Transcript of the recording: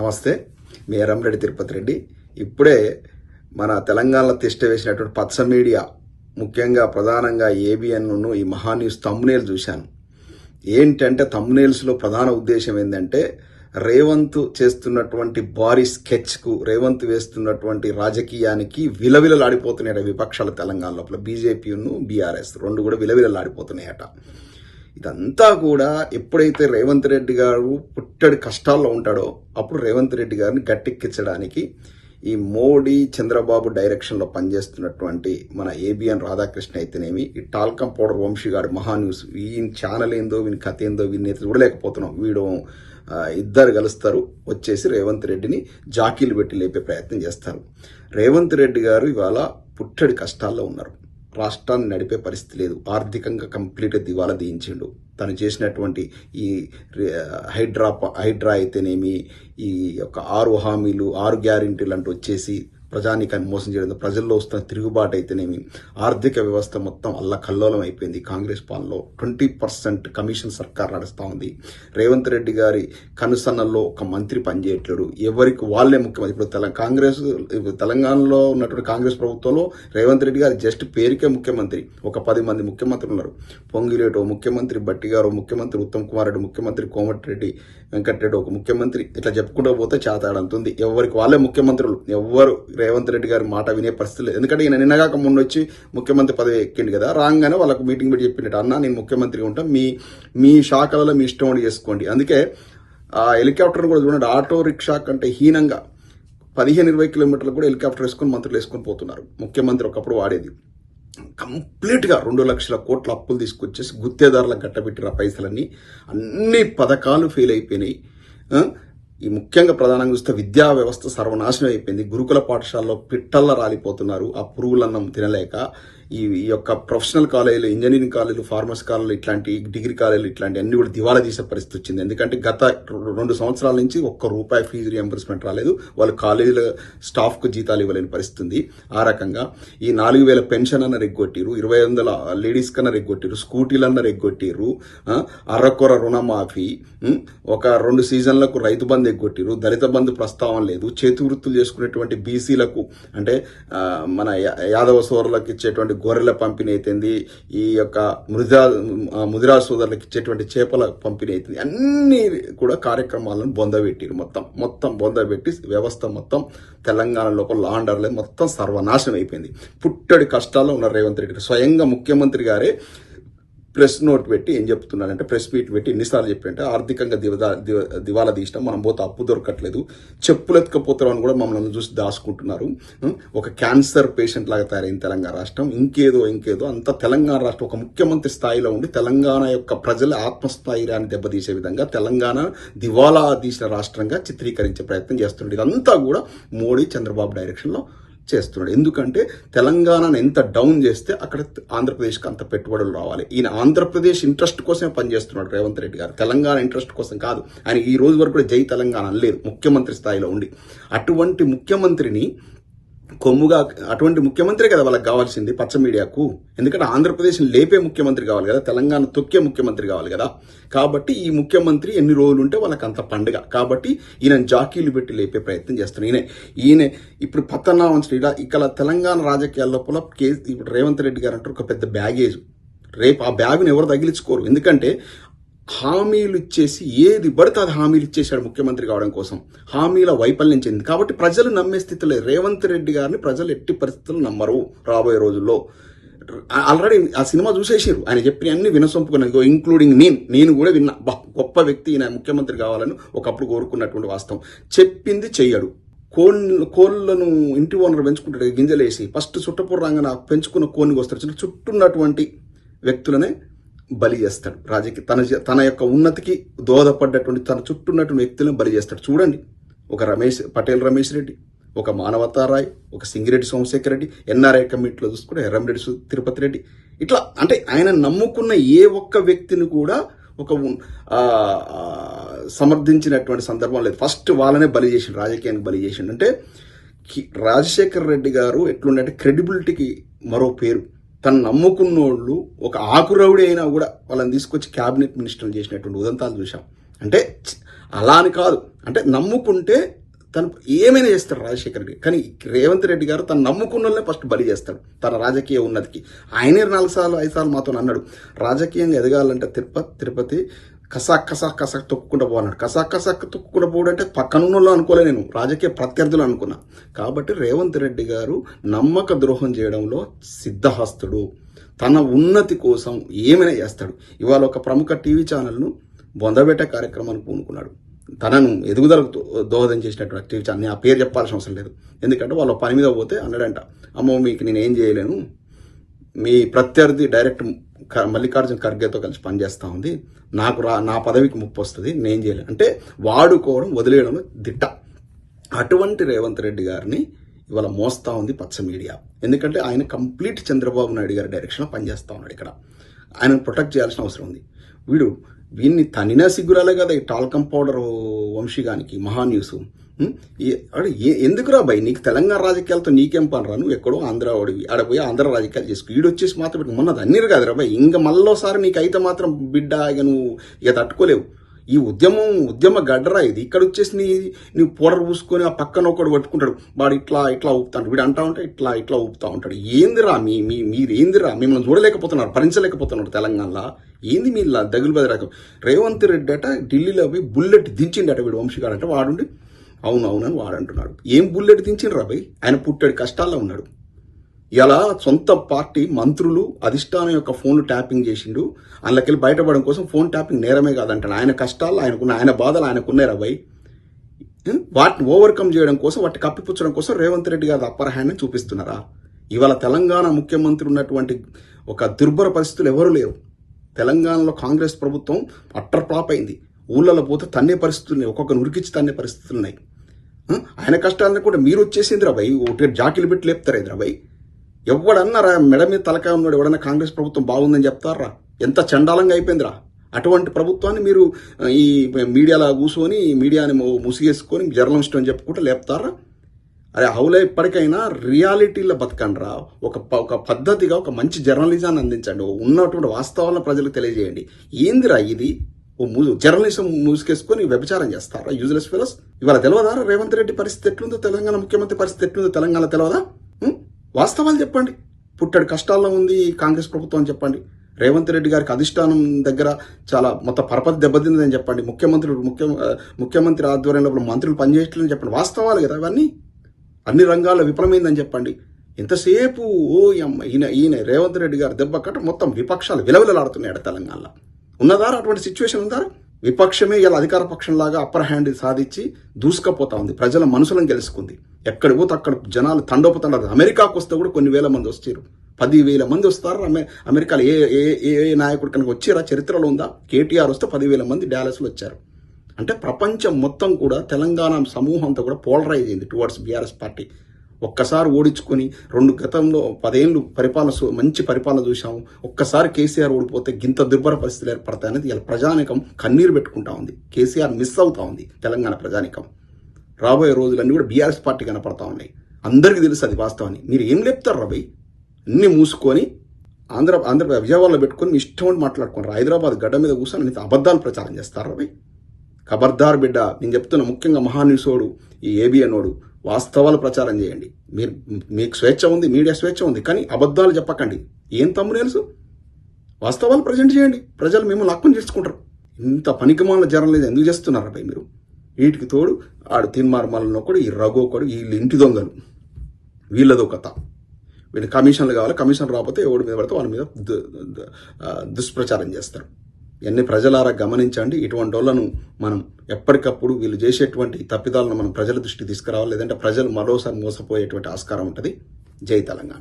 నమస్తే మీ ఎర్రంరెడ్డి తిరుపతి రెడ్డి. ఇప్పుడే మన తెలంగాణలో తిష్ట వేసినటువంటి పచ్చ మీడియా ముఖ్యంగా ప్రధానంగా ఏబిఎన్ను ఈ మహాన్యూస్ తమ్మునేలు చూశాను. ఏంటంటే తమ్మునేల్స్లో ప్రధాన ఉద్దేశం ఏంటంటే రేవంత్ చేస్తున్నటువంటి భారీ స్కెచ్కు రేవంత్ వేస్తున్నటువంటి రాజకీయానికి విలవిలలాడిపోతున్నాయట విపక్షాలు తెలంగాణ లోపల బీజేపీను బీఆర్ఎస్ రెండు కూడా విలవిలలాడిపోతున్నాయట. ఇదంతా కూడా ఎప్పుడైతే రేవంత్ రెడ్డి గారు పుట్టడి కష్టాల్లో ఉంటాడో అప్పుడు రేవంత్ రెడ్డి గారిని గట్టెక్కించడానికి ఈ మోడీ చంద్రబాబు డైరెక్షన్లో పనిచేస్తున్నటువంటి మన ఏబిఎన్ రాధాకృష్ణ అయితేనేమి ఈ టాల్కం పౌడర్ వంశీగాడు మహాన్యూస్ ఈయన ఛానల్ ఏందో వీని కథ ఏందో వీని చూడలేకపోతున్నాం. వీడు ఇద్దరు కలుస్తారు వచ్చేసి రేవంత్ రెడ్డిని జాకీలు పెట్టి లేపే ప్రయత్నం చేస్తారు. రేవంత్ రెడ్డి గారు ఇవాళ పుట్టడి కష్టాల్లో ఉన్నారు. రాష్ట్రాన్ని నడిపే పరిస్థితి లేదు. ఆర్థికంగా కంప్లీట్గా దివాలా దించిండు. తను చేసినటువంటి ఈ హైడ్రా హైడ్రా అయితేనేమి ఈ యొక్క ఆరు హామీలు ఆరు గ్యారంటీలు అంటూ వచ్చేసి ప్రజానీకాన్ని మోసం చేయడం ప్రజల్లో వస్తున్న తిరుగుబాటు అయితేనేమి ఆర్థిక వ్యవస్థ మొత్తం అల్లకల్లోలం అయిపోయింది. కాంగ్రెస్ పాలనలో ట్వంటీ పర్సెంట్ కమిషన్ సర్కార్ నడుస్తూ ఉంది. రేవంత్ రెడ్డి గారి కనుసన్నల్లో ఒక మంత్రి పనిచేయట్లేడు. ఎవరికి? వాళ్ళే ముఖ్యమంత్రి. ఇప్పుడు తెలంగాణ కాంగ్రెస్ ఇప్పుడు తెలంగాణలో ఉన్నటువంటి కాంగ్రెస్ ప్రభుత్వంలో రేవంత్ రెడ్డి గారు జస్ట్ పేరుకే ముఖ్యమంత్రి. ఒక పది మంది ముఖ్యమంత్రులు ఉన్నారు. పొంగిలేటో ముఖ్యమంత్రి బట్టి గారు ముఖ్యమంత్రి ఉత్తమ్ కుమార్ రెడ్డి ముఖ్యమంత్రి కోమటిరెడ్డి వెంకటరెడ్డి ఒక ముఖ్యమంత్రి. ఇట్లా చెప్పుకుంటూ పోతే చేతాడంతుంది ఎవరికి? వాళ్ళే ముఖ్యమంత్రులు. ఎవ్వరు రేవంత్ రెడ్డి గారి మాట వినే పరిస్థితి లేదు. ఎందుకంటే ఈయన నిన్నగాక ముందు వచ్చి ముఖ్యమంత్రి పదవి ఎక్కిండు కదా. రాగానే వాళ్ళకు మీటింగ్ పెట్టి చెప్పినట్టు అన్న నేను ముఖ్యమంత్రిగా ఉంటా. మీ మీ శాఖలలో మీ ఇష్టం చేసుకోండి. అందుకే ఆ హెలికాప్టర్ కూడా చూడండి. ఆటో రిక్షా కంటే హీనంగా పదిహేను ఇరవై కిలోమీటర్లు కూడా హెలికాప్టర్ వేసుకొని మంత్రులు వేసుకొని పోతున్నారు. ముఖ్యమంత్రి ఒకప్పుడు వాడేది. కంప్లీట్గా రెండు లక్షల కోట్ల అప్పులు తీసుకొచ్చేసి గుత్తేదారులకు గట్టబెట్టిన పైసలన్నీ అన్ని పథకాలు ఫెయిల్ అయిపోయినాయి. ఈ ముఖ్యంగా ప్రధానంగా చూస్తే విద్యా వ్యవస్థ సర్వనాశనం అయిపోయింది. గురుకుల పాఠశాలలో పిట్టల్లా రాలిపోతున్నారు. ఆ పురుగులన్నం తినలేక ఈ ఈ యొక్క ప్రొఫెషనల్ కాలేజీలు ఇంజనీరింగ్ కాలేజీలు ఫార్మర్స్ కాలేజీలు ఇట్లాంటి డిగ్రీ కాలేజీలు ఇట్లాంటి అన్ని కూడా దివాలా తీసే పరిస్థితి వచ్చింది. ఎందుకంటే గత రెండు సంవత్సరాల నుంచి ఒక్క రూపాయి ఫీజు రియంబర్స్మెంట్ రాలేదు. వాళ్ళు కాలేజీల స్టాఫ్కు జీతాలు ఇవ్వలేని పరిస్థితి ఉంది. ఆ రకంగా ఈ నాలుగు వేల పెన్షన్ అన్న రెగ్గొట్టిరు ఇరవై వందల లేడీస్ కన్నా రెగ్గొట్టిరు స్కూటీలన్న రెగ్గొట్టిరు అర్రకొర రుణమాఫీ ఒక రెండు సీజన్లకు రైతు బంధు ఎగ్గొట్టిరు దళిత బంధు ప్రస్తావన లేదు చేతి వృత్తులు చేసుకునేటువంటి బీసీలకు అంటే మన యా- యాదవ సోదరులకు ఇచ్చేటువంటి గొర్రెల పంపిణీ అవుతుంది ఈ యొక్క మృదా ముదిరా సోదరులకు ఇచ్చేటువంటి చేపల పంపిణీ అవుతుంది అన్ని కూడా కార్యక్రమాలను బొందబెట్టిరు మొత్తం. మొత్తం బొందబెట్టి వ్యవస్థ మొత్తం తెలంగాణ లోపల లా అండ్ మొత్తం సర్వనాశనం అయిపోయింది. పుట్టడి కష్టాల్లో ఉన్న రేవంత్ రెడ్డి స్వయంగా ముఖ్యమంత్రి గారే ప్రెస్ నోట్ పెట్టి ఏం చెప్తున్నానంటే ప్రెస్ మీట్ పెట్టి ఎన్నిసార్లు చెప్పంటే ఆర్థికంగా దివదా దివ- దివాలా తీసినాం మనం పోతే అప్పు దొరకట్లేదు. చెప్పులు ఎత్తుకపోతారని కూడా మమ్మల్ని చూసి దాచుకుంటున్నారు. ఒక క్యాన్సర్ పేషెంట్ లాగా తయారైంది తెలంగాణ రాష్ట్రం. ఇంకేదో ఇంకేదో అంత తెలంగాణ రాష్ట్రం ఒక ముఖ్యమంత్రి స్థాయిలో ఉండి తెలంగాణ యొక్క ప్రజల ఆత్మస్థైర్యాన్ని దెబ్బతీసే విధంగా తెలంగాణ దివాలా తీసిన రాష్ట్రంగా చిత్రీకరించే ప్రయత్నం చేస్తున్నాడు ఇదంతా కూడా మోడీ చంద్రబాబు డైరెక్షన్లో చేస్తున్నాడు. ఎందుకంటే తెలంగాణను ఎంత డౌన్ చేస్తే అక్కడ ఆంధ్రప్రదేశ్కి అంత పెట్టుబడులు రావాలి. ఈయన ఆంధ్రప్రదేశ్ ఇంట్రెస్ట్ కోసమే పనిచేస్తున్నాడు రేవంత్ రెడ్డి గారు. తెలంగాణ ఇంట్రెస్ట్ కోసం కాదు. ఆయన ఈ రోజు వరకు కూడా జై తెలంగాణ లేదు ముఖ్యమంత్రి స్థాయిలో ఉండి. అటువంటి ముఖ్యమంత్రిని కొమ్ముగా అటువంటి ముఖ్యమంత్రి కదా వాళ్ళకి కావాల్సింది పచ్చ మీడియాకు. ఎందుకంటే ఆంధ్రప్రదేశ్ లేపే ముఖ్యమంత్రి కావాలి కదా తెలంగాణ తొక్కే ముఖ్యమంత్రి కావాలి కదా. కాబట్టి ఈ ముఖ్యమంత్రి ఎన్ని రోజులు ఉంటే వాళ్ళకి అంత పండుగ. కాబట్టి ఈయన జాకీలు పెట్టి లేపే ప్రయత్నం చేస్తున్నారు. ఈయన ఈయన ఇప్పుడు పతనామం శ్రీడ ఇక్కడ తెలంగాణ రాజకీయాల లోపల కే ఇప్పుడు రేవంత్ రెడ్డి గారు అంటారు ఒక పెద్ద బ్యాగేజ్. రేపు ఆ బ్యాగ్ను ఎవరు తగిలించుకోరు. ఎందుకంటే హామీలు ఇచ్చేసి ఏది పడితే అది హామీలు ఇచ్చేశాడు ముఖ్యమంత్రి కావడం కోసం. హామీల వైఫల్యం చెందింది. కాబట్టి ప్రజలు నమ్మే స్థితిలో రేవంత్ రెడ్డి గారిని ప్రజలు ఎట్టి పరిస్థితులు నమ్మరు రాబోయే రోజుల్లో. ఆల్రెడీ ఆ సినిమా చూసేసారు ఆయన చెప్పిన అన్ని వినసొంపుకున్నాను. ఇంక్లూడింగ్ నేను. నేను కూడా విన్నా. బా గొప్ప వ్యక్తి ఈయన ముఖ్యమంత్రి కావాలని ఒకప్పుడు కోరుకున్నటువంటి వాస్తవం. చెప్పింది చెయ్యడు. కోళ్ళు కోళ్ళను ఇంటి ఓనర్ పెంచుకుంటాడు. గింజలేసి. ఫస్ట్ చుట్టపురంగా పెంచుకున్న కోన్ని వస్తారు చుట్టూ ఉన్నటువంటి వ్యక్తులనే బలి చేస్తాడు. రాజకీయ తన తన యొక్క ఉన్నతికి దోహదపడ్డటువంటి తన చుట్టూ ఉన్నటువంటి వ్యక్తులను బలి చేస్తాడు. చూడండి. ఒక రమేష్ పటేల్ రమేష్ రెడ్డి ఒక మానవతా రాయ్ ఒక సింగిరెడ్డి సోమశేఖర్ రెడ్డి ఎన్ఆర్ఐ కమిటీలో చూసుకుంటే ఎర్రంరెడ్డి తిరుపతి రెడ్డి. ఇట్లా అంటే ఆయన నమ్ముకున్న ఏ ఒక్క వ్యక్తిని కూడా ఒక సమర్థించినటువంటి సందర్భం లేదు. ఫస్ట్ వాళ్ళనే బలి చేసిండు రాజకీయానికి బలి చేసిండు. అంటే కి- రాజశేఖర్ రెడ్డి గారు ఎట్లుండే క్రెడిబిలిటీకి మరో పేరు. తను నమ్ముకున్నోళ్ళు ఒక ఆకురవుడి అయినా కూడా వాళ్ళని తీసుకొచ్చి క్యాబినెట్ మినిస్టర్లు చేసినటువంటి ఉదంతాలు చూసాం అంటే అలా అని కాదు. అంటే నమ్ముకుంటే తను ఏమైనా చేస్తాడు రాజశేఖర రెడ్డి. కానీ రేవంత్ రెడ్డి గారు తను నమ్ముకున్న ఫస్ట్ బలి చేస్తాడు తన రాజకీయ ఉన్నతికి. ఆయనే నాలుగు సార్లు ఐదు సార్లు మాతో అన్నాడు రాజకీయంగా ఎదగాలంటే తిరుపతి తిరుపతి కసాక్ కసాక్ కసాక్ తొక్కుకుండా పోన్నాడు కసాక్ కసాక్ తొక్కుకుండా పోవడం అంటే పక్కనున్నలో అనుకోలే నేను. రాజకీయ ప్రత్యర్థులు అనుకున్నా. కాబట్టి రేవంత్ రెడ్డి గారు నమ్మక ద్రోహం చేయడంలో సిద్ధహస్తుడు. తన ఉన్నతి కోసం ఏమైనా చేస్తాడు. ఇవాళ ఒక ప్రముఖ టీవీ ఛానల్ను బొందబెట్టే కార్యక్రమాన్ని పూనుకున్నాడు. తనను ఎదుగుదలకు దోహదం చేసినటువంటి టీవీ ఛానల్. నేను ఆ పేరు చెప్పాల్సిన అవసరం లేదు. ఎందుకంటే వాళ్ళ పని మీద పోతే అన్నాడంట అమ్మో మీకు నేను ఏం చేయలేను. మీ ప్రత్యర్థి డైరెక్ట్ మల్లికార్జున ఖర్గేతో కలిసి పనిచేస్తూ ఉంది. నాకు రా నా పదవికి ముప్పు వస్తుంది నేను చేయలేను అంటే వాడుకోవడం వదిలేయడం దిట్ట. అటువంటి రేవంత్ రెడ్డి గారిని ఇవాళ మోస్తా ఉంది పచ్చ మీడియా. ఎందుకంటే ఆయన కంప్లీట్ చంద్రబాబు నాయుడు గారి డైరెక్షన్లో పనిచేస్తూ ఉన్నాడు ఇక్కడ. ఆయన ప్రొటెక్ట్ చేయాల్సిన అవసరం ఉంది. వీడు వీన్ని తనినా సిగ్గురాలే కదా ఈ టాల్కం పౌడర్ వంశీగానికి మహా న్యూస్. ఉం? ఈ- ఏ- ఎందుకురా భయ్? నీకు తెలంగాణ రాజకీయాలతో నీకేం పని నువ్వు ఎక్కడో ఆంధ్ర వాడివి ఆడ పోయి ఆంధ్ర రాజకీయాలు చేసుకో. ఈడు వచ్చేసి మాత్రం పెట్టి మొన్నది అన్నిరు కాదురా భయ్. ఇంకా మళ్ళోసారి నీకైతే మాత్రం బిడ్డ ఇక నువ్వు ఇక తట్టుకోలేవు. ఈ ఉద్యమం ఉద్యమ గడ్డరా ఇది? ఇక్కడ వచ్చేసి నీ నీ పౌడర్ పూసుకొని ఆ పక్కన ఒకడు పట్టుకుంటాడు. వాడు ఇట్లా ఇట్లా ఊపుతాడు వీడు అంటా ఉంటే ఇట్లా ఇట్లా ఊపుతా ఉంటాడు. ఏందిరా మీ మీ మీరు ఏందిరా మిమ్మల్ని చూడలేకపోతున్నారు భరించలేకపోతున్నారు తెలంగాణలో. ఏంది మీ లా- దగులు బెదరకం? రేవంత్ రెడ్డి అట ఢిల్లీలో పోయి బుల్లెట్ దించిండట వీడు వంశీగాడు అంటే వాడుండి. అవును అవునని వాడు అంటున్నాడు ఏం బుల్లెట్ దించిండ్రా భయ్ ఆయన పుట్టాడు కష్టాల్లో ఉన్నాడు. ఇలా సొంత పార్టీ మంత్రులు అధిష్టానం యొక్క ఫోన్లు ట్యాపింగ్ చేసిండు అందులోకెళ్ళి బయటపడడం కోసం ఫోన్ ట్యాపింగ్ నేరమే కాదంటాడు. ఆయన కష్టాలు ఆయనకున్న ఆయన బాధలు ఆయనకున్నాయి రాబాయ్ వాటిని ఓవర్కమ్ చేయడం కోసం వాటిని కప్పిపుచ్చడం కోసం రేవంత్ రెడ్డి గారి అప్పర్ హ్యాండ్ చూపిస్తున్నారా? ఇవాళ తెలంగాణ ముఖ్యమంత్రి ఉన్నటువంటి ఒక దుర్భర పరిస్థితులు ఎవరు లేరు. తెలంగాణలో కాంగ్రెస్ ప్రభుత్వం అట్టర్ ఫ్లాప్ అయింది. ఊళ్ళలో పోతే తన్నే పరిస్థితులు ఉన్నాయి. ఒక్కొక్క ఉరికిచ్చి తన్నే పరిస్థితులు ఉన్నాయి. ఆయన కష్టాలను కూడా మీరు వచ్చేసింది రాబాయ్ ఒకటి జాకిలు పెట్టి లేపుతారు రాబాయ్ ఎవడన్నారా మెడ మీద తలకాయ ఉన్నాడు ఎవడన్నా కాంగ్రెస్ ప్రభుత్వం బాగుందని చెప్తారా? ఎంత చండాలంగా అయిపోయిందిరా. అటువంటి ప్రభుత్వాన్ని మీరు ఈ మీడియాలో కూసుకొని మీడియాని ముసిగేసుకొని జర్నలిస్ట్ అని చెప్పుకుంటే లేపుతారా? అరే హౌలే ఇప్పటికైనా రియాలిటీలో బతకండిరా. ఒక ప- ఒక పద్ధతిగా ఒక మంచి జర్నలిజాన్ని అందించండి. ఉన్నటువంటి వాస్తవాలను ప్రజలకు తెలియజేయండి. ఏందిరా ఇది? ఓ జర్నలిజం మూసుకేసుకొని వ్యభిచారం చేస్తారా యూజ్లెస్ ఫెలోస్ ఇవాళ తెలియదా రేవంత్ రెడ్డి పరిస్థితి ఎట్లుందో? తెలంగాణ ముఖ్యమంత్రి పరిస్థితి ఎట్లుందో? తెలంగాణ తెలియదా వాస్తవాలు చెప్పండి. పుట్టడి కష్టాల్లో ఉంది కాంగ్రెస్ ప్రభుత్వం అని చెప్పండి. రేవంత్ రెడ్డి గారికి అధిష్టానం దగ్గర చాలా మొత్తం పరపతి దెబ్బతిందని చెప్పండి. ముఖ్యమంత్రులు ముఖ్య ముఖ్యమంత్రి ఆధ్వర్యంలో మంత్రులు పనిచేయట్లేదని చెప్పండి. వాస్తవాలు కదా అవన్నీ? అన్ని రంగాల్లో విఫలమైందని చెప్పండి. ఎంతసేపు ఓ అమ్మ ఈయన ఈయన రేవంత్ రెడ్డి గారు దెబ్బ కట్ట మొత్తం విపక్షాలు విలవిలలాడుతున్నాడు తెలంగాణలో ఉన్నదారా అటువంటి సిచ్యువేషన్ ఉందారా విపక్షమే ఇలా అధికార పక్షంలాగా అప్పర్ హ్యాండ్ సాధించి దూసుకపోతా ఉంది. ప్రజల మనసులను గెలుచుకుంది ఎక్కడ పోతే అక్కడ జనాలు తండోపతండారు. అమెరికాకు వస్తే కూడా కొన్ని వేల మంది వచ్చారు పది వేల మంది వస్తారు. అమె అమెరికాలో ఏ ఏ ఏ ఏ నాయకుడు కనుక వచ్చారా చరిత్రలో ఉందా? కేటీఆర్ వస్తే పదివేల మంది డాలస్లో వచ్చారు. అంటే ప్రపంచం మొత్తం కూడా తెలంగాణ సమూహం అంతా కూడా పోలరైజ్ అయింది టువర్డ్స్ బీఆర్ఎస్ పార్టీ. ఒక్కసారి ఓడించుకొని రెండు గతంలో పదేళ్ళు పరిపాలన మంచి పరిపాలన చూసాము ఒక్కసారి కేసీఆర్ ఓడిపోతే గింత దుర్భర పరిస్థితులు ఏర్పడతాయనేది ఇలా ప్రజానికం కన్నీరు పెట్టుకుంటా ఉంది. కేసీఆర్ మిస్ అవుతా ఉంది తెలంగాణ ప్రజానికం. రాబోయే రోజులన్నీ కూడా బీఆర్ఎస్ పార్టీ కనపడతా ఉన్నాయి. అందరికీ తెలుసు అది వాస్తవాన్ని. మీరు ఏం లేపుతారు రవి అన్ని మూసుకొని ఆంధ్ర ఆంధ్ర విజయవాడలో పెట్టుకొని మీ ఇష్టం అని మాట్లాడుకున్నారు హైదరాబాద్ గడ్డ మీద కూర్చొని నేను అబద్ధాలు ప్రచారం చేస్తారు రవి ఖబర్దార్ బిడ్డ నేను చెప్తున్న ముఖ్యంగా మహాన్యూసోడు ఈ ఏబిఎనోడు వాస్తవాలు ప్రచారం చేయండి. మీరు మీకు స్వేచ్ఛ ఉంది మీడియా స్వేచ్ఛ ఉంది కానీ అబద్ధాలు చెప్పకండి. ఏం తమ్ము తెలుసు? వాస్తవాలు ప్రజెంట్ చేయండి. ప్రజలు మిమ్మల్ని హక్కుని చేసుకుంటారు. ఇంత పనికిమాల జర్నలిజం ఎందుకు చేస్తున్నారు అబ్బాయి మీరు? వీటికి తోడు ఆడు తిన్మార్మలను కూడా ఈ రఘు ఒకడు వీళ్ళు ఇంటి దొంగలు. వీళ్ళదో కథ వీళ్ళు కమిషన్లు కావాలి కమిషన్ రాకపోతే ఎవడి మీద పడితే వాళ్ళ మీద దుష్ప్రచారం చేస్తారు. ఇవన్నీ ప్రజలారా గమనించండి. ఇటువంటి వాళ్ళను మనం ఎప్పటికప్పుడు వీళ్ళు చేసేటువంటి తప్పిదాలను మనం ప్రజల దృష్టికి తీసుకురావాలి. లేదంటే ప్రజలు మరోసారి మోసపోయేటువంటి ఆస్కారం ఉంటుంది. జై తెలంగాణ.